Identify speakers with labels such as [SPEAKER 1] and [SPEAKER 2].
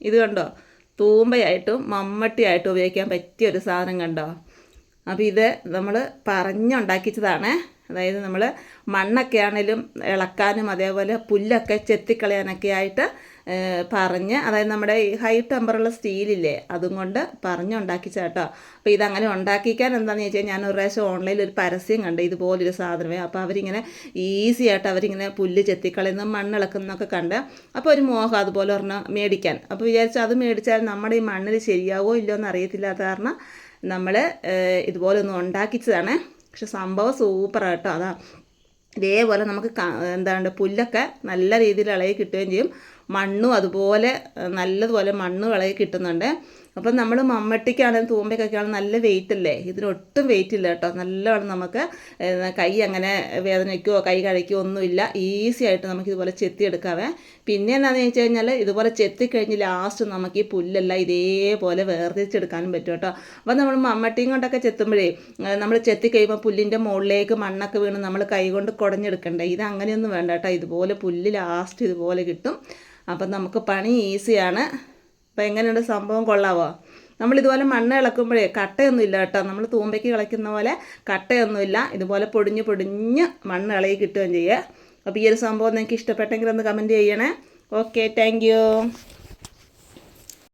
[SPEAKER 1] ഇത് കണ്ടോ? തൂമ്പയായിട്ടും മമ്മട്ടിയായിട്ടും ഉപയോഗിക്കാൻ പറ്റിയ ഒരു സാധനം കണ്ടോ? അപ്പോൾ ഇത് നമ്മൾ പറഞ്ഞുണ്ടാക്കിച്ചതാണ്. അതായത് നമ്മൾ മണ്ണൊക്കെ ആണെങ്കിലും ഇളക്കാനും അതേപോലെ പുല്ലൊക്കെ ചെത്തിക്കളയാനൊക്കെ ആയിട്ട് പറഞ്ഞ് അതായത് നമ്മുടെ ഹൈ ടെമ്പറുള്ള സ്റ്റീലില്ലേ അതും കൊണ്ട് പറഞ്ഞുണ്ടാക്കിച്ച കേട്ടോ അപ്പോൾ ഇതങ്ങനെ ഉണ്ടാക്കിക്കാൻ എന്താണെന്ന് ചോദിച്ചാൽ ഞാൻ ഒരു പ്രാവശ്യം ഓൺലൈനിൽ ഒരു പരസ്യം കണ്ട് ഇതുപോലൊരു സാധനമേ. അപ്പോൾ അവരിങ്ങനെ ഈസി ആയിട്ട് അവരിങ്ങനെ പുല്ല് ചെത്തിക്കളയുന്ന മണ്ണിളക്കുന്നൊക്കെ കണ്ട്. അപ്പോൾ ഒരു മോഹം അതുപോലെ ഒരെണ്ണം മേടിക്കാൻ. അപ്പോൾ വിചാരിച്ചു അത് മേടിച്ചാൽ നമ്മുടെ ഈ മണ്ണിൽ ശരിയാവോ ഇല്ലയോ എന്ന് അറിയത്തില്ലാത്ത കാരണം നമ്മൾ ഇതുപോലെ ഒന്ന് ഉണ്ടാക്കിച്ചതാണ്. പക്ഷെ സംഭവം സൂപ്പർ കേട്ടോ അതാ. ഇതേപോലെ നമുക്ക് എന്താണ് പുല്ലൊക്കെ നല്ല രീതിയിൽ ഇളകി കിട്ടുകയും ചെയ്യും. മണ്ണും അതുപോലെ നല്ലതുപോലെ മണ്ണ് വിളകി കിട്ടുന്നുണ്ട്. അപ്പം നമ്മൾ മമ്മട്ടിക്കാണെങ്കിലും തൂമ്പയ്ക്കൊക്കെയാണെങ്കിൽ നല്ല വെയിറ്റ് അല്ലേ ഇതിനൊട്ടും വെയിറ്റ് ഇല്ല കേട്ടോ. നല്ലവണ്ണം നമുക്ക് കൈ അങ്ങനെ വേദനയ്ക്കോ കൈ കഴിക്കുകയോ ഒന്നുമില്ല ഈസി ആയിട്ട് നമുക്ക് ഇതുപോലെ ചെത്തിയെടുക്കാവേ. പിന്നെ എന്താണെന്ന് വെച്ച് കഴിഞ്ഞാൽ ഇതുപോലെ ചെത്തിക്കഴിഞ്ഞ് ലാസ്റ്റ് നമുക്ക് ഈ പുല്ലെല്ലാം ഇതേപോലെ വേർതിരിച്ചെടുക്കാനും പറ്റും കേട്ടോ. അപ്പം നമ്മൾ മമ്മട്ടിയും കൊണ്ടൊക്കെ ചെത്തുമ്പോഴേ നമ്മൾ ചെത്തി കഴിയുമ്പോൾ പുല്ലിന്റെ മുകളിലേക്ക് മണ്ണൊക്കെ വീണ് നമ്മൾ കൈ കൊണ്ട് കുടഞ്ഞെടുക്കണ്ടേ? ഇത് അങ്ങനെയൊന്നും വേണ്ട കേട്ടോ. ഇതുപോലെ പുല്ല് ലാസ്റ്റ് ഇതുപോലെ കിട്ടും. അപ്പം നമുക്ക് പണി ഈസിയാണ്. അപ്പോൾ എങ്ങനെയുണ്ട് സംഭവം? കൊള്ളാവോ? നമ്മളിതുപോലെ മണ്ണ് ഇളക്കുമ്പോഴേ കട്ടയൊന്നും ഇല്ല കേട്ടോ. നമ്മൾ തൂമ്പയ്ക്ക് കളിക്കുന്ന പോലെ കട്ടയൊന്നുമില്ല ഇതുപോലെ പൊടിഞ്ഞ് പൊടിഞ്ഞ് മണ്ണ് ഇളകി കിട്ടുകയും ചെയ്യുക അപ്പോൾ ഈ ഒരു സംഭവം നിങ്ങൾക്ക് ഇഷ്ടപ്പെട്ടെങ്കിൽ ഒന്ന് കമന്റ് ചെയ്യണേ. Okay thank